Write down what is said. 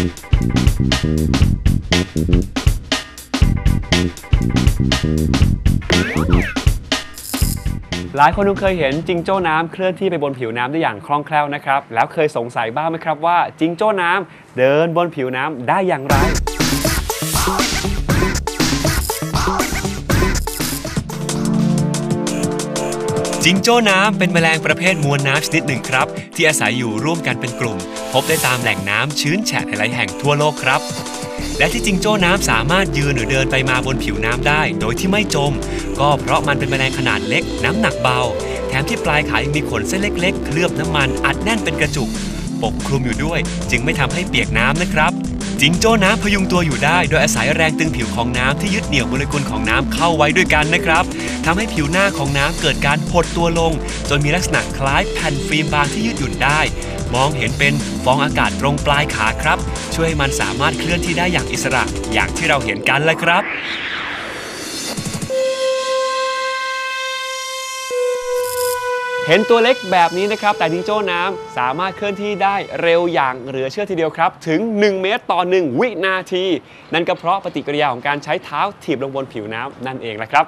หลายคนคงเคยเห็นจิงโจ้น้ำเคลื่อนที่ไปบนผิวน้ำได้อย่างคล่องแคล่วนะครับ แล้วเคยสงสัยบ้างไหมครับว่าจิงโจ้น้ำเดินบนผิวน้ำได้อย่างไร จิงโจ้น้ำเป็นแมลงประเภทมวลน้ำชนิดหนึ่งครับ ที่อาศัยอยู่ร่วมกันเป็นกลุ่ม พบได้ตามแหล่งน้ำชื้นแฉะหลายๆแห่งทั่วโลกครับ และที่จิงโจ้น้ำสามารถยืนหรือเดินไปมาบนผิวน้ำได้ โดยที่ไม่จม ก็เพราะมันเป็นแมลงขนาดเล็กน้ำหนักเบา แถมที่ปลายขายังมีขนเส้นเล็ก ๆ เคลือบน้ำมันอัดแน่นเป็นกระจุก ปกคลุมอยู่ด้วย จึงไม่ทำให้เปียกน้ำนะครับ จิงโจ้น้ำพยุงตัวอยู่ได้ โดยอาศัยแรงตึงผิวของน้ำที่ยึดเหนี่ยวโมเลกุลของน้ำเข้าไว้ด้วยกันนะครับทำให้ผิวหน้าของน้ำเกิดการหดตัวลง จนมีลักษณะคล้ายแผ่นฟิล์มบางที่ยืดหยุ่นได้ มองเห็นเป็นฟองอากาศตรงปลายขาครับ ช่วยให้มันสามารถเคลื่อนที่ได้อย่างอิสระ อย่างที่เราเห็นกันเลยครับ เห็นตัวเล็กแบบนี้นะครับ แต่จิงโจ้น้ำสามารถเคลื่อนที่ได้เร็วอย่างเหลือเชื่อทีเดียวครับ ถึง 1 เมตรต่อ 1 วินาที นั่นก็เพราะปฏิกิริยาของการใช้เท้าถีบลงบนผิวน้ำนั่นเองแหละครับ